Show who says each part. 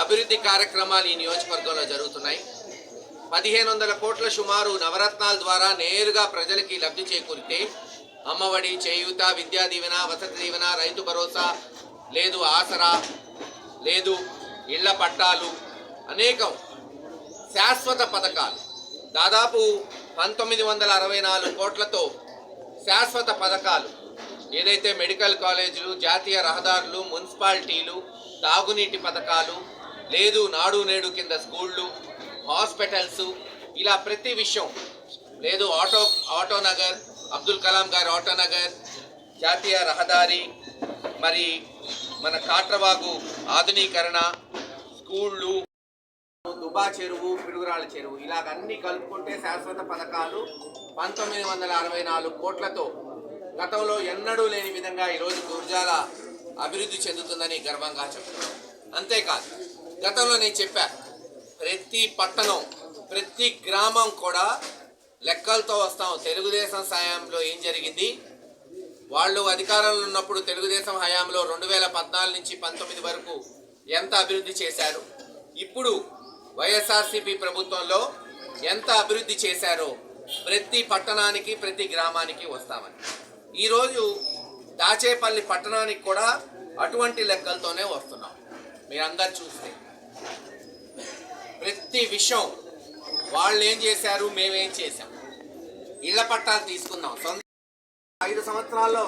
Speaker 1: అభివృద్ధి కార్యక్రమాలు ఈ నియోజకవర్గంలో జరుగుతున్నాయి. పదిహేను వందల కోట్ల సుమారు నవరత్నాల ద్వారా నేరుగా ప్రజలకి లబ్ధి చేకూరితే అమ్మఒడి చేయూత విద్యా దీవెన వసతి దీవెన రైతు భరోసా లేదు ఆసరా లేదు ఇళ్ళ పట్టాలు అనేకం శాశ్వత పథకాలు. దాదాపు పంతొమ్మిది వందల అరవై నాలుగు కోట్లతో శాశ్వత పథకాలు. ఏదైతే మెడికల్ కాలేజీలు జాతీయ రహదారులు మున్సిపాలిటీలు తాగునీటి పథకాలు లేదు నాడు నేడు కింద స్కూళ్ళు హాస్పిటల్స్ ఇలా ప్రతి విషయం. లేదు ఆటో ఆటో నగర్ అబ్దుల్ కలాం గారి ఆటో నగర్ జాతీయ రహదారి మరి మన కాట్రవాగు ఆధునీకరణ స్కూళ్ళు దుబా చెరువు పిడుగురాళ్ళ చెరువు ఇలాగ అన్ని కలుపుకుంటే శాశ్వత పథకాలు పంతొమ్మిది వందల అరవై నాలుగు కోట్లతో గతంలో ఎన్నడూ లేని విధంగా ఈరోజు గుర్జాల అభివృద్ధి చెందుతుందని గర్వంగా చెప్తున్నాం. అంతేకాదు గతంలో నేను చెప్పా ప్రతి పట్టణం ప్రతి గ్రామం కూడా లెక్కలతో వస్తాం. తెలుగుదేశం సాయంలో ఏం జరిగింది? వాళ్ళు అధికారంలో ఉన్నప్పుడు తెలుగుదేశం హయాంలో రెండు వేల పద్నాలుగు నుంచి పంతొమ్మిది వరకు ఎంత అభివృద్ధి చేశారు? ఇప్పుడు వైఎస్ఆర్సీపీ ప్రభుత్వంలో ఎంత అభివృద్ధి చేశారో ప్రతి పట్టణానికి ప్రతి గ్రామానికి వస్తామని. ఈరోజు దాచేపల్లి పట్టణానికి కూడా అటువంటి లెక్కలతోనే వస్తున్నాం. మీరందరు చూస్తే. ప్రతి విషయం వాళ్ళు ఏం చేశారు మేమేం చేశాం. ఇళ్ళ పట్టాలు తీసుకున్నాం సొంత ఐదు సంవత్సరాల్లో